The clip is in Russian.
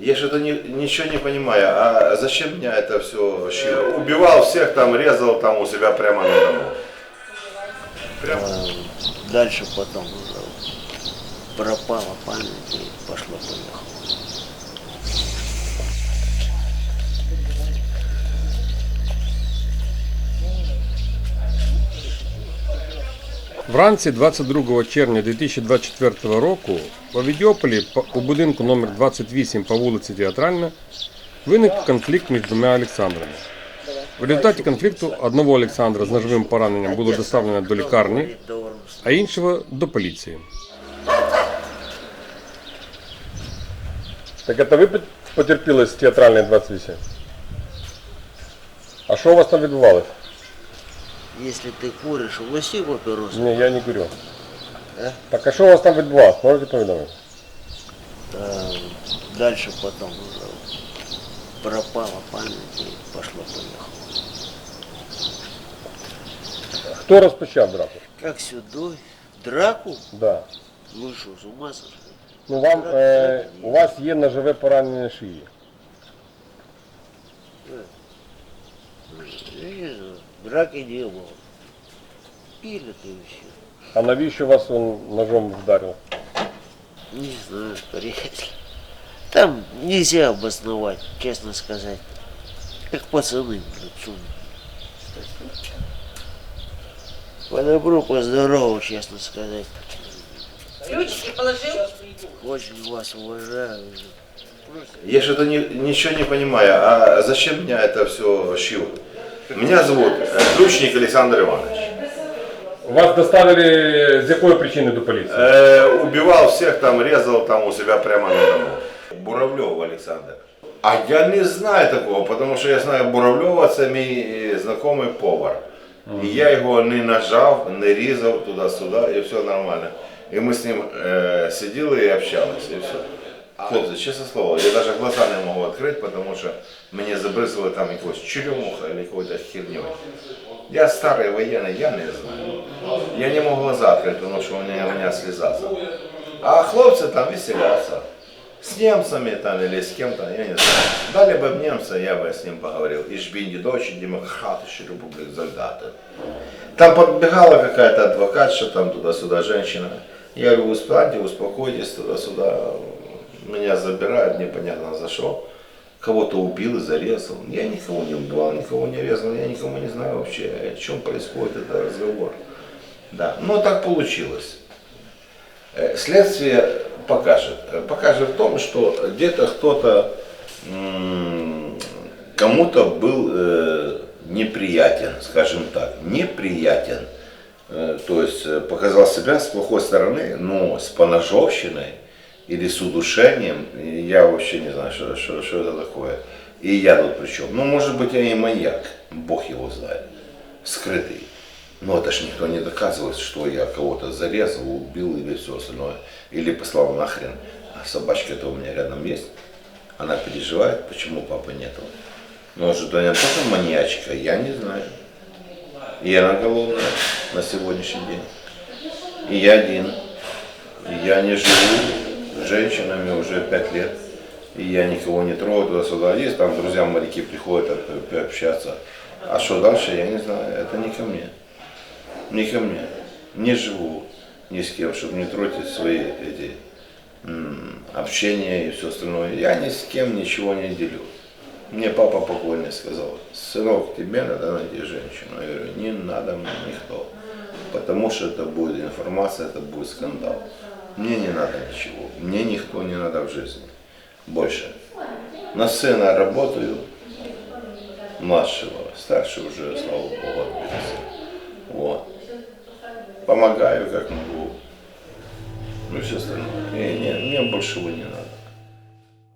Я что-то не- ничего не понимаю, а зачем меня это все Убивал всех там, резал там у себя прямо на дому. Прямо. А дальше потом уже пропала память и пошло-поехало. Вранці 22 червня 2024 року в Авідіополі по- у будинку номер 28 по вулиці Театральна виник конфлікт між двома Олександрами. В результаті конфлікту одного Олександра з ножовим пораненням було доставлено до лікарні, а іншого до поліції. Так це ви потерпіли з театральної 28? А що у вас там відбувалося? Если ты куришь, угости папиросу. Ні, я не курю. Е? Так а що у вас там відбувалося? Можете повідомити? А дальше потом уже пропала память и пошло-поехало. Хто розпочав драку? Как сюда? Драку? Да. Ну что, с ума сошли? Ну вам е, у вас є ножове поранення шиї. Я не знаю, драки не было. Пили ты еще. А навіщо вас он ножом вдарив? Не знаю, приятель. Там нельзя обосновать, честно сказать. Как пацаны, блин, что они. По добру, по здорову, честно сказать. Ключики положил? Очень вас уважаю. Я что-то не- ничего не понимаю, а зачем меня это все шил? Меня зовут э, Ключник Александр Иванович. Вас доставили з якої причини до поліції? Э, убивал всех там, резал там у себя прямо на дому. Буравлев Александр. А я не знаю такого, потому що я знаю Буравлева, це мій е, знайомий повар. І я його не нажав, не різав туди-сюди, і все нормально. І ми з ним е, сиділи і общались, і все. Хлопці, чесне слово, я даже глаза не можу відкрити, тому що мені забризали там якогось черемуха або якоюсь херню. Я старий воєнний, я не знаю. Я не можу глаза відкрити, тому що у мене, у мене слізаться. А хлопці там веселятся. С немцами там или с кем-то, я не знаю. Дали бы б немца, я бы с ним поговорил. И жбинди дочь, демократической республики Зальдаты. Там подбегала какая-то адвокатша, там туда-сюда женщина. Я говорю, встаньте, успокойтесь, туда-сюда. Меня забирают, непонятно за что. Кого-то убил и зарезал. Я никого не убивал, никого не резал, я никого не знаю вообще, о чем происходит этот разговор. Да, но так получилось. Э, Следствие покажет. Э, Покажет в том, что где-то кто-то кому-то был э, неприятен, скажем так, неприятен. Э, То есть э, показал себя с плохой стороны, но с поножовщиной или с удушением, и я вообще не знаю, что, что, что это такое. И я тут при чем? Ну, может быть, я и маньяк, Бог его знает, скрытый. Но это ж никто не доказывает, что я кого-то зарезал, убил или все остальное. Или послал нахрен. А собачка-то у меня рядом есть. Она переживает, почему папы нету. Может, она тоже маньячка, я не знаю. И она голодная на сегодняшний день. И я один. И я не живу женщинами уже пять лет. И я никого не трогаю туда-сюда. Есть там друзья моряки приходят об- общаться. А что дальше, я не знаю. Это не ко мне. Не ко мне. Не живу ни с кем, чтобы не тратить свои эти общения и все остальное. Я ни с кем ничего не делю. Мне папа покойный сказал, сынок, тебе надо найти женщину. Я говорю, не надо мне никто. Потому что это будет информация, это будет скандал. Мне не надо ничего. Мне никто не надо в жизни. Больше. На сына работаю, младшего, старший уже, слава богу, отбился. Вот. Помогаю как могу. Ну и все остальное. И не, мне больше его не надо.